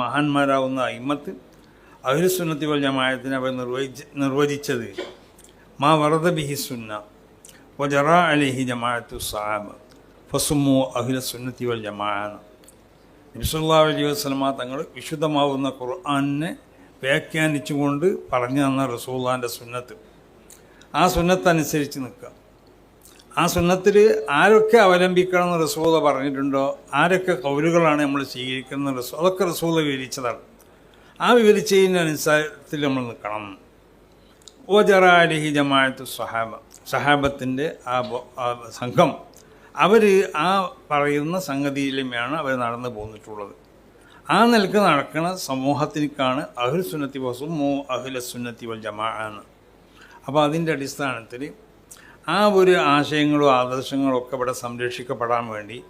മഹാന്മാരാവുന്ന അയിമത്ത് അഹിലുസുന്നത്തി വൽ ജമായത്തിന് അവർ നിർവഹിച്ച് നിർവചിച്ചത് മാ വറദ ബിഹി സുന്ന വജറ അലിഹി ജമാഅത്തു സാബ് ഫസുമു അഹില സുന്നത്തി വൽ ജമാഅ. നബിസുല്ലാ അലൈഹി വസ്ലമ തങ്ങൾ വിശുദ്ധമാവുന്ന ഖുർആാനിനെ വ്യാഖ്യാനിച്ചുകൊണ്ട് പറഞ്ഞു തന്ന റസൂള്ളാന്റെ സുന്നത്ത്. ആ സുന്നത്തനുസരിച്ച് നിൽക്കുക. ആ സുന്നത്തിൽ ആരൊക്കെ അവലംബിക്കണം എന്ന് റസൂല പറഞ്ഞിട്ടുണ്ടോ? ആരൊക്കെ കൗലുകളാണ് നമ്മൾ സ്വീകരിക്കുന്നത് റസൂ അതൊക്കെ റസൂല വിവരിച്ചതാണ്. ആ വിവരിച്ചതിനനുസരത്തിൽ നമ്മൾ നിൽക്കണം. ഓ ജറാലിഹി ജമാഅത്ത് സഹാബ സഹാബത്തിന്റെ ആ സംഘം. അവർ ആ പറയുന്ന സംഗതിയിലുമാണ് അവർ നടന്നു പോന്നിട്ടുള്ളത്. ആ നിലയ്ക്ക് നടക്കുന്ന സമൂഹത്തിനേക്കാണ് അഹുൽ സുന്നത്തി വസു മോ അഹുല സുന്നത്തി വൽ ജമാ അപ്പോൾ അതിന്റെ അടിസ്ഥാനത്തിൽ ആ ഒരു ആശയങ്ങളും ആദർശങ്ങളും ഒക്കെ ഇവിടെ സംരക്ഷിക്കപ്പെടാൻ വേണ്ടി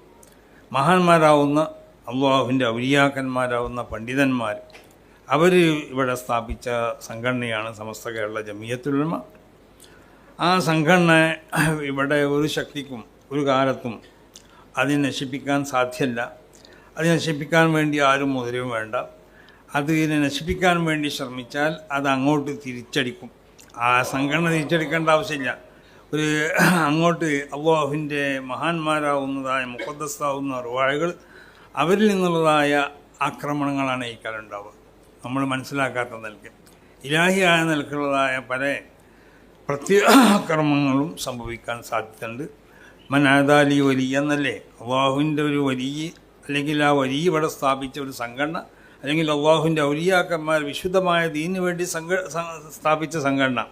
മഹാന്മാരാവുന്ന അള്ളാഹുവിന്റെ ഔലിയാക്കന്മാരാവുന്ന പണ്ഡിതന്മാർ അവർ ഇവിടെ സ്ഥാപിച്ച സംഘടനയാണ് സമസ്ത കേരള ജമിയത്തുലമ ആ സംഘടന ഇവിടെ ഒരു ശക്തിക്കും ഒരു കാലത്തും അതിനെ നശിപ്പിക്കാൻ സാധ്യമല്ല അത് നശിപ്പിക്കാൻ വേണ്ടി ആരും മുതലും വേണ്ട. അതിനെ നശിപ്പിക്കാൻ വേണ്ടി ശ്രമിച്ചാൽ അത് അങ്ങോട്ട് തിരിച്ചടിക്കും. ആ സംഘടന തിരിച്ചടിക്കേണ്ട ആവശ്യമില്ല. ഒരു അങ്ങോട്ട് അള്ളാഹുവിന്റെ മഹാന്മാരാവുന്നതായ മുഖദ്ദസ്ഥാവുന്ന റുവാഴകൾ അവരിൽ നിന്നുള്ളതായ ആക്രമണങ്ങളാണ് ഈ കാലം ഉണ്ടാവുക. നമ്മൾ മനസ്സിലാക്കാത്ത നിലയ്ക്ക്. ഇലാഹിയായ നിലക്കുള്ളതായ പല പ്രത്യാക്രമങ്ങളും സംഭവിക്കാൻ സാധ്യതയുണ്ട്. മനാദാലി വലിയ എന്നല്ലേ? അള്ളാഹുവിന്റെ ഒരു വലിയ അല്ലെങ്കിൽ ആ വലിയ ഇവിടെ സ്ഥാപിച്ച ഒരു സംഘടന അല്ലെങ്കിൽ അള്ളാഹുവിന്റെ ഔലിയാക്കന്മാർ വിശുദ്ധമായ ദീനു വേണ്ടി സംഘ സ്ഥാപിച്ച സംഘടന.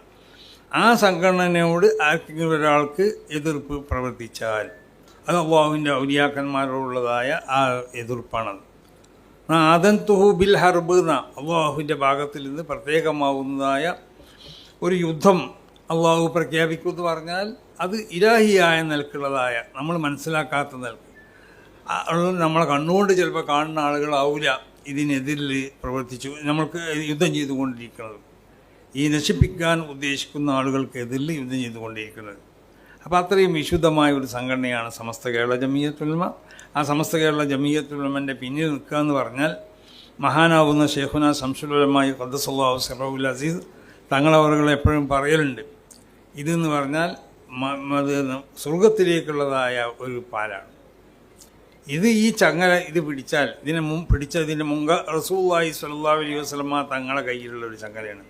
ആ സംഘടനയോട് ആർക്കെങ്കിലും ഒരാൾക്ക് എതിർപ്പ് പ്രവർത്തിച്ചാൽ അത് അള്ളാഹുവിന്റെ ഔലിയാക്കന്മാരോടുള്ളതായ ആ എതിർപ്പാണത്. ആദൻ തുഹു ബിൽ ഹർബ് എന്ന അള്ളാഹുവിന്റെ ഭാഗത്തിൽ നിന്ന് പ്രത്യേകമാവുന്നതായ ഒരു യുദ്ധം അള്ളാഹു പ്രഖ്യാപിക്കുമെന്ന് പറഞ്ഞാൽ അത് ഇലാഹിയായ നിലക്കുള്ളതായ നമ്മൾ മനസ്സിലാക്കാത്ത നിലയ്ക്ക്. നമ്മളെ കണ്ണുകൊണ്ട് ചിലപ്പോൾ കാണുന്ന ആളുകളാവില്ല ഇതിനെതിരിൽ പ്രവർത്തിച്ചു. നമ്മൾക്ക് യുദ്ധം ചെയ്തുകൊണ്ടിരിക്കുന്നത്. ഈ നശിപ്പിക്കാൻ ഉദ്ദേശിക്കുന്ന ആളുകൾക്കെതിരിൽ യുദ്ധം ചെയ്തുകൊണ്ടിരിക്കുന്നത്. അപ്പോൾ അത്രയും വിശുദ്ധമായ ഒരു സംഘടനയാണ് സമസ്ത കേരള ജമീയത്തുൽമ ആ സമസ്ത കേരള ജമീയത്തുൽമന്റെ പിന്നിൽ നിൽക്കുക എന്ന് പറഞ്ഞാൽ മഹാനാവുന്ന ഷെയ്ഖുന സംസുലമായി ഖദ്ദസുല്ലാഹു സിറവുൽ അസീസ് തങ്ങളവറുകൾ എപ്പോഴും പറയലുണ്ട്. ഇതെന്ന് പറഞ്ഞാൽ അത് സ്വർഗത്തിലേക്കുള്ളതായ ഒരു പാലാണ്. ഇത് ഈ ചങ്ങല ഇത് പിടിച്ചാൽ ഇതിനെ മുൻ പിടിച്ചതിന്റെ മുങ്ക റസൂല്ലായി സല്ലാ അലൈഹി വസ്ലമ തങ്ങളെ കയ്യിലുള്ള ഒരു ചങ്ങലയാണ്.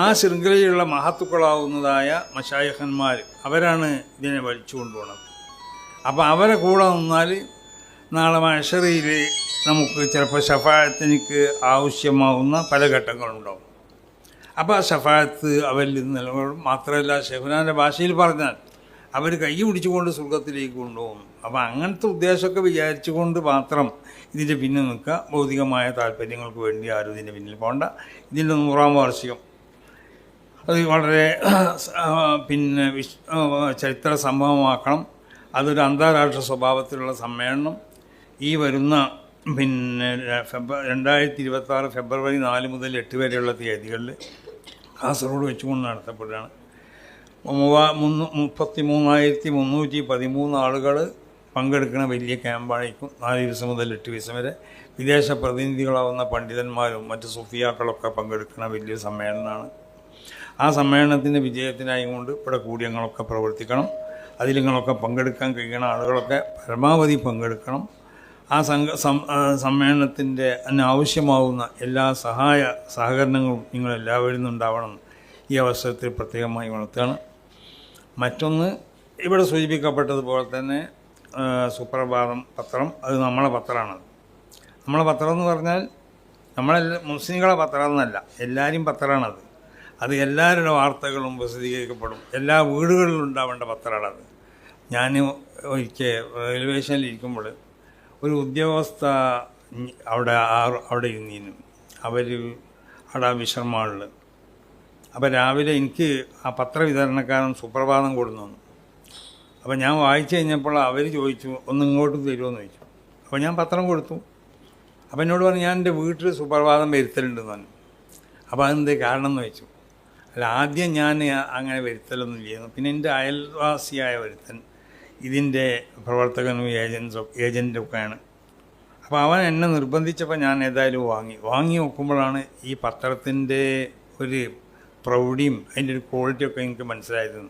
ആ ശൃംഖലയിലുള്ള മഹത്തുക്കളാവുന്നതായ മഷായഹന്മാർ അവരാണ് ഇതിനെ വലിച്ചു കൊണ്ടുപോകുന്നത് അപ്പോൾ അവരെ കൂടെ നിന്നാൽ നാളെ മഷറിയിൽ നമുക്ക് ചിലപ്പോൾ ഷഫായത്തിനിക്ക് ആവശ്യമാവുന്ന പല ഘട്ടങ്ങളുണ്ടാവും. അപ്പോൾ ആ ഷഫായത്ത് അവരിൽ നിലകൊള്ളും. മാത്രമല്ല ഷെഹുനാന്റെ ഭാഷയിൽ പറഞ്ഞാൽ അവർ കൈ പിടിച്ചുകൊണ്ട് സ്വർഗത്തിലേക്ക് കൊണ്ടുപോകും. അപ്പോൾ അങ്ങനത്തെ ഉദ്ദേശമൊക്കെ വിചാരിച്ചുകൊണ്ട് മാത്രം ഇതിന്റെ പിന്നിൽ നിൽക്കുക. ഭൗതികമായ താല്പര്യങ്ങൾക്ക് വേണ്ടി ആരും ഇതിന്റെ പിന്നിൽ പോകണ്ട ഇതിന്റെ നൂറാം വാർഷികം. അത് വളരെ പിന്നെ വിശ് ചരിത്ര സംഭവമാക്കണം. അതൊരു അന്താരാഷ്ട്ര സ്വഭാവത്തിലുള്ള സമ്മേളനം. ഈ വരുന്ന പിന്നെ ഫെബ്ര രണ്ടായിരത്തി ഇരുപത്തി ആറ് ഫെബ്രുവരി നാല് മുതൽ എട്ട് വരെയുള്ള തീയതികളിൽ കാസർഗോഡ് വെച്ചുകൊണ്ട് നടത്തപ്പെടുകയാണ്. മൂവാ മുന്നൂ മുപ്പത്തി മൂന്നായിരത്തി മുന്നൂറ്റി പതിമൂന്ന് ആളുകൾ പങ്കെടുക്കുന്ന വലിയ ക്യാമ്പായിരിക്കും നാല് ദിവസം മുതൽ എട്ട് ദിവസം വരെ. വിദേശ പ്രതിനിധികളാവുന്ന പണ്ഡിതന്മാരും മറ്റ് സുഫിയാക്കളൊക്കെ പങ്കെടുക്കുന്ന വലിയ സമ്മേളനമാണ്. ആ സമ്മേളനത്തിന്റെ വിജയത്തിനായി കൊണ്ട് ഇവിടെ കൂടിയങ്ങളൊക്കെ പ്രവർത്തിക്കണം. അതിൽ നിങ്ങളൊക്കെ പങ്കെടുക്കാൻ കഴിയുന്ന ആളുകളൊക്കെ പരമാവധി പങ്കെടുക്കണം. ആ സംഘ സമ്മേളനത്തിന്റെ അതിന് ആവശ്യമാവുന്ന എല്ലാ സഹായ സഹകരണങ്ങളും നിങ്ങൾ എല്ലാവരിൽ ഉണ്ടാവണം ഈ അവസരത്തിൽ പ്രത്യേകമായി ഉണർത്തുകയാണ്. മറ്റൊന്ന് ഇവിടെ സൂചിപ്പിക്കപ്പെട്ടതുപോലെ തന്നെ സുപ്രഭാതം പത്രം. അത് നമ്മളെ പത്രമാണ് നമ്മളെ പത്രം എന്ന് പറഞ്ഞാൽ നമ്മളെല്ലാ മുസ്ലിങ്ങളെ പത്രം എന്നല്ല എല്ലാവരും പത്രമാണത്. അത് എല്ലാവരുടെ വാർത്തകളും പ്രസിദ്ധീകരിക്കപ്പെടും. എല്ലാ വീടുകളിലും ഉണ്ടാവേണ്ട പത്രമാണത്. ഞാൻ ഒരിക്കൽ റെയിൽവേ സ്റ്റേഷനിൽ ഇരിക്കുമ്പോൾ ഒരു ഉദ്യോഗസ്ഥ അവിടെ അവിടെ ഇരുന്നിരുന്നു. അവർ അവിടെ വിശ്രമങ്ങളിൽ അപ്പോൾ രാവിലെ എനിക്ക് ആ പത്രവിതരണക്കാരൻ സുപ്രഭാതം കൊടുന്നു അപ്പോൾ ഞാൻ വായിച്ചു കഴിഞ്ഞപ്പോൾ അവർ ചോദിച്ചു ഒന്ന് ഇങ്ങോട്ട് തരുമോയെന്ന് ചോദിച്ചു. അപ്പോൾ ഞാൻ പത്രം കൊടുത്തു. അപ്പോൾ എന്നോട് പറഞ്ഞു ഞാൻ എന്റെ വീട്ടിൽ സുപ്രഭാതം വരുത്തലുണ്ടെന്ന് പറഞ്ഞു. അപ്പോൾ അതെന്തേ കാരണം എന്ന് വെച്ചു അല്ല ആദ്യം ഞാൻ അങ്ങനെ വരുത്തലൊന്നും ചെയ്യുന്നു പിന്നെ എന്റെ അയൽവാസിയായ ഒരുത്തൻ ഇതിന്റെ പ്രവർത്തകനും ഏജൻസും ഏജന്റൊക്കെയാണ് അപ്പോൾ അവൻ എന്നെ നിർബന്ധിച്ചപ്പോൾ ഞാൻ ഏതായാലും വാങ്ങി. വാങ്ങി നോക്കുമ്പോഴാണ് ഈ പത്രത്തിന്റെ ഒരു പ്രൗഢിയും അതിന്റെ ഒരു ക്വാളിറ്റിയൊക്കെ എനിക്ക് മനസ്സിലായത്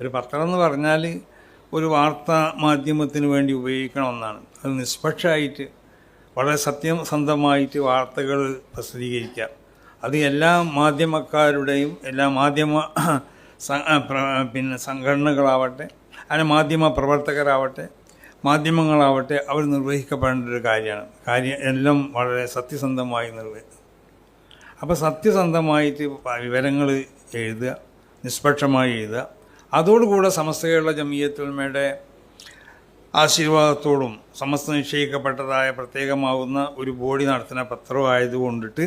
ഒരു പത്രം എന്ന് പറഞ്ഞാൽ ഒരു വാർത്താ മാധ്യമത്തിന് വേണ്ടി ഉപയോഗിക്കണം ഒന്നാണ്. അത് നിഷ്പക്ഷമായിട്ട് വളരെ സത്യസന്ധമായിട്ട് വാർത്തകൾ പ്രസിദ്ധീകരിക്കുക. അത് എല്ലാ മാധ്യമക്കാരുടെയും എല്ലാ മാധ്യമ പിന്നെ സംഘടനകളാവട്ടെ അല്ലെ മാധ്യമ പ്രവർത്തകരാവട്ടെ മാധ്യമങ്ങളാവട്ടെ അവർ നിർവഹിക്കപ്പെടേണ്ട ഒരു കാര്യമാണ്. കാര്യം എല്ലാം വളരെ സത്യസന്ധമായി നിർവഹിക്കും അപ്പോൾ സത്യസന്ധമായിട്ട് വിവരങ്ങൾ എഴുതുക നിഷ്പക്ഷമായി എഴുതുക. അതോടുകൂടെ സമസ്ത കേരള ജമീയത്തുൽമയുടെ ആശീർവാദത്തോടും സമസ്ത നിശ്ചയിക്കപ്പെട്ടതായ പ്രത്യേകമാകുന്ന ഒരു ബോഡി നടത്തുന്ന പത്രമായതുകൊണ്ടിട്ട്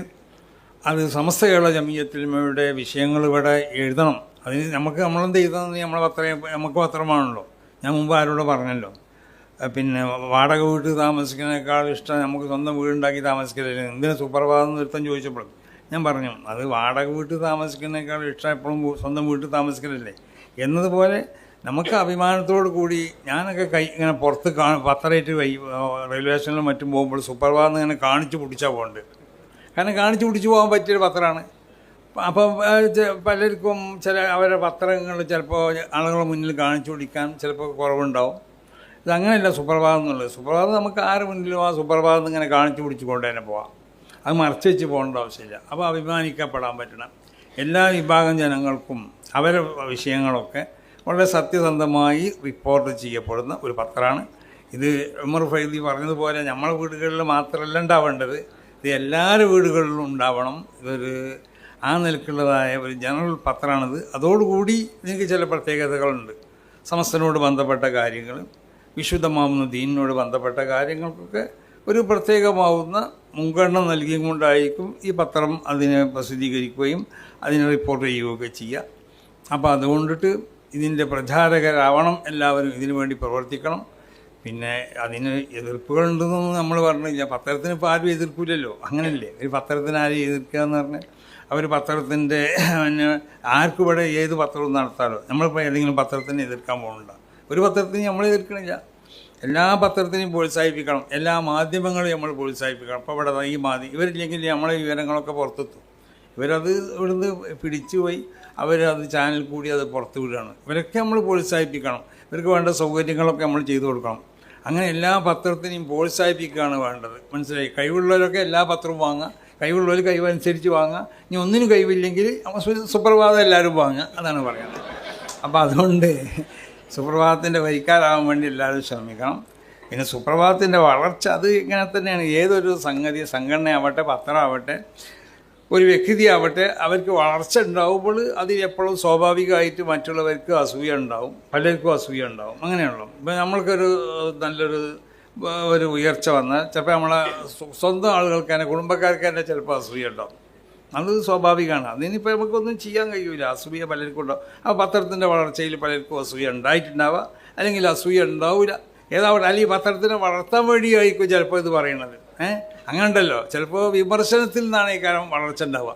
അത് സമസ്ത കേരള ജമീയത്തിൽമയുടെ വിഷയങ്ങൾ ഇവിടെ എഴുതണം. അതിന് നമുക്ക് നമ്മളെന്ത് ചെയ്തതെന്ന് നമ്മളെ പത്രം നമുക്ക് പത്രമാണല്ലോ. ഞാൻ മുമ്പ് ആരോട് പറഞ്ഞല്ലോ. പിന്നെ വാടക വീട്ടിൽ താമസിക്കുന്നതിനേക്കാൾ ഇഷ്ടം നമുക്ക് സ്വന്തം വീടുണ്ടാക്കി താമസിക്കലില്ല? എന്തിനു സുപ്രഭാതം നൃത്തം ചോദിച്ചപ്പോൾ? ഞാൻ പറഞ്ഞു അത് വാടക വീട്ടിൽ താമസിക്കുന്നതിനേക്കാൾ ഇഷ്ടം എപ്പോഴും സ്വന്തം വീട്ടിൽ താമസിക്കലല്ലേ? എന്നതുപോലെ നമുക്ക് അഭിമാനത്തോടു കൂടി ഞാനൊക്കെ കൈ ഇങ്ങനെ പുറത്ത് കാ പത്രമായിട്ട് കൈ റെയിൽവേ സ്റ്റേഷനിലും മറ്റും പോകുമ്പോൾ സുപ്രഭാതം ഇങ്ങനെ കാണിച്ച് പിടിച്ചാൽ പോകുന്നുണ്ട് കാരണം കാണിച്ചു പിടിച്ചു പോകാൻ പറ്റിയൊരു പത്രമാണ്. അപ്പോൾ പലർക്കും ചില അവരുടെ പത്രങ്ങൾ ചിലപ്പോൾ ആളുകളുടെ മുന്നിൽ കാണിച്ചു പിടിക്കാൻ ചിലപ്പോൾ കുറവുണ്ടാവും. ഇതങ്ങനെയല്ല സുപ്രഭാതം എന്നുള്ളത്. സുപ്രഭാതം നമുക്ക് ആര് മുന്നിലും ആ സുപ്രഭാതം ഇങ്ങനെ കാണിച്ചു പിടിച്ച് കൊണ്ട് തന്നെ പോവാം. അത് മറച്ചു വെച്ച് പോകേണ്ട ആവശ്യമില്ല. അപ്പോൾ അഭിമാനിക്കപ്പെടാൻ പറ്റണം. എല്ലാ വിഭാഗം ജനങ്ങൾക്കും അവരുടെ വിഷയങ്ങളൊക്കെ വളരെ സത്യസന്ധമായി റിപ്പോർട്ട് ചെയ്യപ്പെടുന്ന ഒരു പത്രമാണ്. ഇത് ഉമർ ഫൈദി പറഞ്ഞതുപോലെ നമ്മളെ വീടുകളിൽ മാത്രമല്ല ഉണ്ടാവേണ്ടത്. ഇത് എല്ലാവരുടെ വീടുകളിലും ഉണ്ടാവണം. ഇതൊരു ആ നിലക്കുള്ളതായ ഒരു ജനറൽ പത്രമാണിത് അതോടുകൂടി നിങ്ങൾക്ക് ചില പ്രത്യേകതകളുണ്ട്. സമസ്തനോട് ബന്ധപ്പെട്ട കാര്യങ്ങൾ വിശുദ്ധമാവുന്ന ദീനിനോട് ബന്ധപ്പെട്ട കാര്യങ്ങൾക്കൊക്കെ ഒരു പ്രത്യേകമാവുന്ന മുൻഗണന നൽകിയും കൊണ്ടായിരിക്കും ഈ പത്രം അതിനെ പ്രസിദ്ധീകരിക്കുകയും അതിനെ റിപ്പോർട്ട് ചെയ്യുകയൊക്കെ ചെയ്യുക. അപ്പോൾ അതുകൊണ്ടിട്ട് ഇതിന്റെ പ്രചാരകരാവണം. എല്ലാവരും ഇതിനു വേണ്ടി പ്രവർത്തിക്കണം. പിന്നെ അതിന് എതിർപ്പുകളുണ്ടെന്നൊന്നും നമ്മൾ പറഞ്ഞില്ല. പത്രത്തിന് ഇപ്പോൾ ആരും എതിർക്കില്ലല്ലോ അങ്ങനല്ലേ? ഒരു പത്രത്തിന് ആരും എതിർക്കുക എന്ന് പറഞ്ഞാൽ അവർ പത്രത്തിന്റെ പിന്നെ ആർക്കും ഇവിടെ ഏത് പത്രവും നടത്താലോ? നമ്മളിപ്പോൾ ഏതെങ്കിലും പത്രത്തിന് എതിർക്കാൻ പോകുന്നുണ്ടോ? ഒരു പത്രത്തിന് നമ്മൾ എതിർക്കണില്ല. എല്ലാ പത്രത്തിനെയും പ്രോത്സാഹിപ്പിക്കണം. എല്ലാ മാധ്യമങ്ങളെയും നമ്മൾ പ്രോത്സാഹിപ്പിക്കണം. അപ്പോൾ ഇവിടെ ഈ മാധ്യമം ഇവരില്ലെങ്കിൽ നമ്മളെ വിവരങ്ങളൊക്കെ പുറത്തെത്തും. ഇവരത് ഇവിടുന്ന് പിടിച്ചു പോയി അവരത് ചാനൽ കൂടി അത് പുറത്തു വിടുകയാണ്. ഇവരൊക്കെ നമ്മൾ പ്രോത്സാഹിപ്പിക്കണം. ഇവർക്ക് വേണ്ട സൗകര്യങ്ങളൊക്കെ നമ്മൾ ചെയ്തു കൊടുക്കണം. അങ്ങനെ എല്ലാ പത്രത്തിനെയും പ്രോത്സാഹിപ്പിക്കുകയാണ് വേണ്ടത്. മനസ്സിലായി? കഴിവുള്ളവരൊക്കെ എല്ലാ പത്രവും വാങ്ങുക. കഴിവുള്ളവർ കഴിവനുസരിച്ച് വാങ്ങുക. ഇനി ഒന്നിനും കഴിവില്ലെങ്കിൽ സുപ്രഭാതം എല്ലാവരും വാങ്ങുക. അതാണ് പറയുന്നത്. അപ്പോൾ അതുകൊണ്ട് സുപ്രഭാതത്തിന്റെ വരിക്കാരാകാൻ വേണ്ടി എല്ലാവരും ശ്രമിക്കണം. പിന്നെ സുപ്രഭാതത്തിന്റെ വളർച്ച അത് ഇങ്ങനെ തന്നെയാണ്. ഏതൊരു സംഗതി സംഘടനയാവട്ടെ പത്രമാവട്ടെ ഒരു വ്യക്തിയാവട്ടെ അവർക്ക് വളർച്ച ഉണ്ടാവുമ്പോൾ അതിൽ എപ്പോഴും സ്വാഭാവികമായിട്ട് മറ്റുള്ളവർക്ക് അസൂയ ഉണ്ടാവും. പലർക്കും അസൂയ ഉണ്ടാവും. അങ്ങനെയുള്ള. ഇപ്പം നമ്മൾക്കൊരു നല്ലൊരു ഒരു ഉയർച്ച വന്നാൽ ചിലപ്പോൾ നമ്മളെ സ്വന്തം ആളുകൾക്ക് തന്നെ കുടുംബക്കാർക്ക് തന്നെ ചിലപ്പോൾ അസൂയ ഉണ്ടാവും. അത് സ്വാഭാവികമാണ്. അതിനിപ്പോൾ നമുക്കൊന്നും ചെയ്യാൻ കഴിയൂല. അസൂയ പലർക്കും ഉണ്ടാവും. ആ പത്രത്തിന്റെ വളർച്ചയിൽ പലർക്കും അസൂയ ഉണ്ടായിട്ടുണ്ടാവുക അല്ലെങ്കിൽ അസൂയ ഉണ്ടാവില്ല ഏതാവട്ടെ അല്ലെങ്കിൽ പത്രത്തിനെ വളർത്താൻ വേണ്ടിയായിരിക്കും ചിലപ്പോൾ ഇത് പറയണത് ഏഹ് അങ്ങനെ ഉണ്ടല്ലോ ചിലപ്പോൾ വിമർശനത്തിൽ നിന്നാണ് ഈ കാലം വളർച്ച ഉണ്ടാവുക.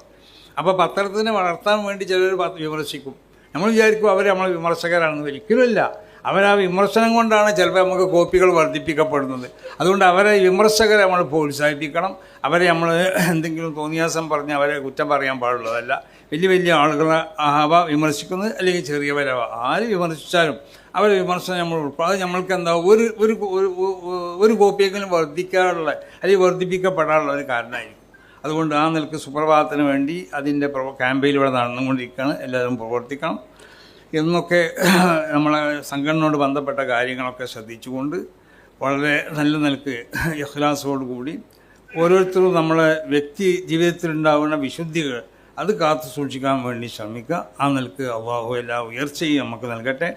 അപ്പോൾ പത്രത്തിനെ വളർത്താൻ വേണ്ടി ചിലർ വിമർശിക്കും. നമ്മൾ വിചാരിക്കും അവർ നമ്മൾ വിമർശകരാണെന്ന്. ഒരിക്കലുമില്ല അവരാ വിമർശനം കൊണ്ടാണ് ചിലപ്പോൾ നമുക്ക് കോപ്പികൾ വർദ്ധിപ്പിക്കപ്പെടുന്നത്. അതുകൊണ്ട് അവരെ വിമർശകരെ നമ്മൾ പ്രോത്സാഹിപ്പിക്കണം. അവരെ നമ്മൾ എന്തെങ്കിലും തോന്നിയാസം പറഞ്ഞ് അവരെ കുറ്റം പറയാൻ പാടുള്ളതല്ല. വലിയ വലിയ ആളുകളെ ആവ വിമർശിക്കുന്നത് അല്ലെങ്കിൽ ചെറിയവരവ ആര് വിമർശിച്ചാലും അവരെ വിമർശനം നമ്മൾ ഉൾപ്പെടും അത് നമ്മൾക്ക് എന്താ ഒരു ഒരു ഒരു- കോപ്പിയെങ്കിലും വർദ്ധിക്കാനുള്ള അല്ലെങ്കിൽ വർദ്ധിപ്പിക്കപ്പെടാനുള്ള ഒരു കാരണമായിരിക്കും. അതുകൊണ്ട് ആ നിലയ്ക്ക് സുപ്രഭാതത്തിന് വേണ്ടി അതിന്റെ ഇവിടെ നടന്നുകൊണ്ടിരിക്കുകയാണ്. എല്ലാവരും പ്രവർത്തിക്കണം. എന്നൊക്കെ നമ്മളെ സംഘടനയോട് ബന്ധപ്പെട്ട കാര്യങ്ങളൊക്കെ ശ്രദ്ധിച്ചുകൊണ്ട് വളരെ നല്ല നിലയ്ക്ക് ഇഖ്ലാസോടുകൂടി ഓരോരുത്തരും നമ്മളെ വ്യക്തി ജീവിതത്തിലുണ്ടാവുന്ന വിശുദ്ധികൾ അത് കാത്തു സൂക്ഷിക്കാൻ വേണ്ടി ശ്രമിക്കുക. ആ നിലയ്ക്ക് അള്ളാഹു എല്ലാ ഉയർച്ചയും നമുക്ക് നൽകട്ടെ.